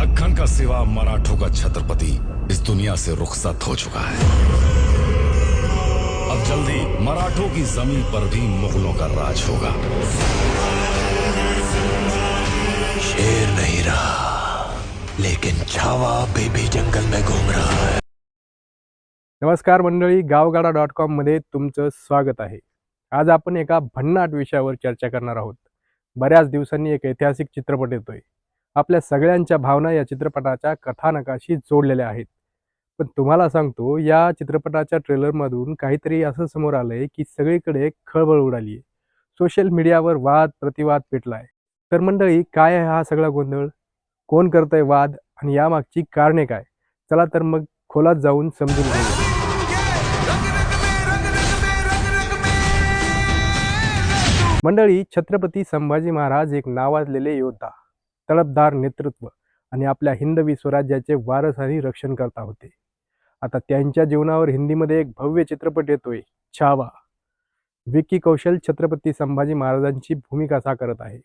दखन का सिवा मराठों का छत्रपति इस दुनिया से रुखसत हो चुका है। अब जल्दी मराठों की जमीन पर भी मुगलों का राज होगा। शेर नहीं रहा लेकिन छावा बेबी जंगल में घूम रहा है। नमस्कार मंडळी गावगाडा डॉट कॉममध्ये तुमचं स्वागत आहे. आज आपण एका भन्नाट विषयावर चर्चा करणार आहोत. बऱ्याच दिवसांनी एक ऐतिहासिक चित्रपट येतोय. आपल्या सगळ्यांच्या भावना या चित्रपटाच्या कथानकाशी जोडलेल्या आहेत. पण तुम्हाला सांगतो या चित्रपटाच्या ट्रेलरमधून काहीतरी असं समोर आलंय की सगळीकडे खळबळ उडाली आहे सोशल मीडियावर वाद प्रतिवाद पेटलाय. तर मंडळी काय आहे हा सगळा गोंधळ? कोण करतंय वाद आणि यामागची कारणे काय? चला तर मग खोलात जाऊन समजून घेऊया. मंडळी छत्रपती संभाजी महाराज एक नावाजलेले योद्धा. तळपदार नेतृत्व आणि आपल्या हिंदवी स्वराज्याचे वारस आणि रक्षण करता होते. आता त्यांच्या जीवनावर हिंदीमध्ये एक भव्य चित्रपट येतोय छावा. विकी कौशल छत्रपती संभाजी महाराजांची भूमिका साकारत आहे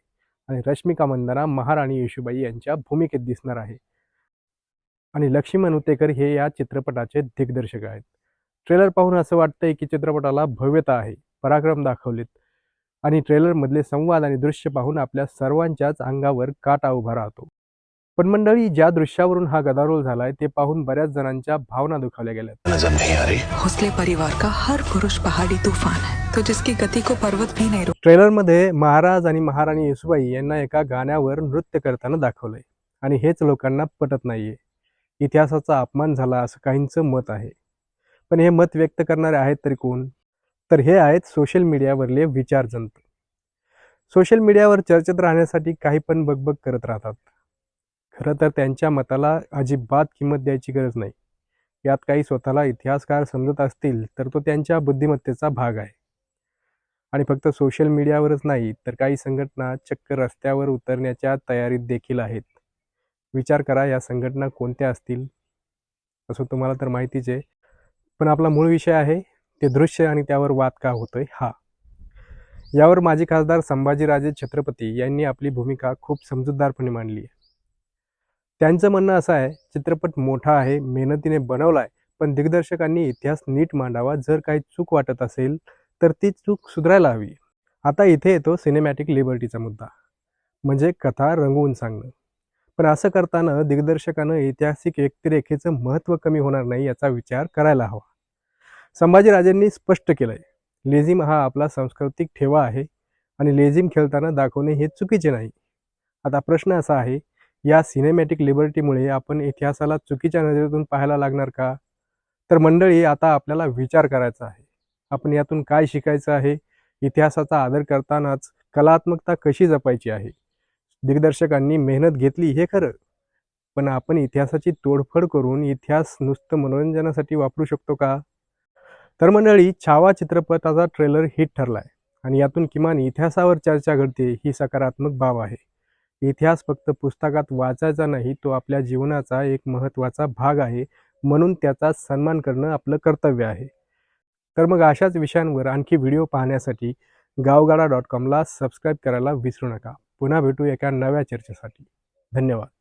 आणि रश्मिका मंदना महाराणी येशुबाई यांच्या भूमिकेत दिसणार आहे. आणि लक्ष्मण उतेकर हे या चित्रपटाचे दिग्दर्शक आहेत. ट्रेलर पाहून असं वाटतंय की चित्रपटाला भव्यता आहे. पराक्रम दाखवलेत. आणि ट्रेलरमधले संवाद आणि दृश्य पाहून आपल्या सर्वांच्याच अंगावर काटा उभा राहतो. पण मंडळी ज्या दृश्यावरून हा गदारोळ झालाय ते पाहून बऱ्याच जणांच्या भावना दुखावल्या भोसले परिवार का हर पुरुष पहाड़ी तूफान है तो जिसकी गति को पर्वत भी नहीं रोक ट्रेलरमध्ये महाराज आणि महाराणी येसुबाई यांना एका गाण्यावर नृत्य करताना दाखवलंय. आणि हेच लोकांना पटत नाहीये. इतिहासाचा अपमान झाला असं काहींचं मत आहे. पण हे मत व्यक्त करणारे आहेत तरी कोण? तर हे आहेत सोशल मीडियावरले विचारजंत सोशल मीडियावर चर्चेत राहण्यासाठी काही पण बगबग करत राहतात. खरं तर त्यांच्या मताला अजिबात किंमत द्यायची गरज नाही. यात काही स्वतःला इतिहासकार समजत असतील तर तो त्यांच्या बुद्धिमत्तेचा भाग आहे. आणि फक्त सोशल मीडियावरच नाही तर काही संघटना चक्क रस्त्यावर उतरण्याच्या तयारीत देखील आहेत. विचार करा या संघटना कोणत्या असतील? असं तुम्हाला तर माहितीच आहे. पण आपला मूळ विषय आहे ते दृश्य आणि त्यावर वाद का होतोय? हा. यावर माजी खासदार संभाजीराजे छत्रपती यांनी आपली भूमिका खूप समजूतदारपणे मांडली आहे. त्यांचं म्हणणं असं आहे चित्रपट मोठा आहे मेहनतीने बनवला आहे पण दिग्दर्शकांनी इतिहास नीट मांडावा जर काही चूक वाटत असेल तर ती चूक सुधारायला हवी. आता इथे येतो सिनेमॅटिक लिबर्टीचा मुद्दा. म्हणजे कथा रंगवून सांगणं. पण असं करताना दिग्दर्शकानं ऐतिहासिक व्यक्तिरेखेचं महत्त्व कमी होणार नाही याचा विचार करायला हवा. संभाजीराजांनी स्पष्ट केलंय. लेझिम हा आपला सांस्कृतिक ठेवा आहे आणि लेझिम खेळताना दाखवणे हे चुकीचे नाही. आता प्रश्न असा आहे या सिनेमॅटिक लिबर्टीमुळे आपण इतिहासाला चुकीच्या नजरेतून पाहायला लागणार का? तर मंडळी आता आपल्याला विचार करायचा आहे. आपण यातून काय शिकायचं आहे? इतिहासाचा आदर करतानाच कलात्मकता कशी जपायची आहे? दिग्दर्शकांनी मेहनत घेतली हे खरं. पण आपण इतिहासाची तोडफोड करून इतिहास नुसतं मनोरंजनासाठी वापरू शकतो का? तर मंडळी छावा चित्रपटाचा ट्रेलर हिट ठरलाय आणि यातून किमान इतिहासावर चर्चा घडते ही सकारात्मक बाब आहे. इतिहास फक्त पुस्तकात वाचायचा नाही तो आपल्या जीवनाचा एक महत्त्वाचा भाग आहे म्हणून त्याचा सन्मान करणं आपलं कर्तव्य आहे. तर मग अशाच विषयांवर आणखी व्हिडिओ पाहण्यासाठी गावगाडा डॉट कॉमला सबस्क्राईब करायला विसरू नका. पुन्हा भेटू एका नव्या चर्चेसाठी. धन्यवाद.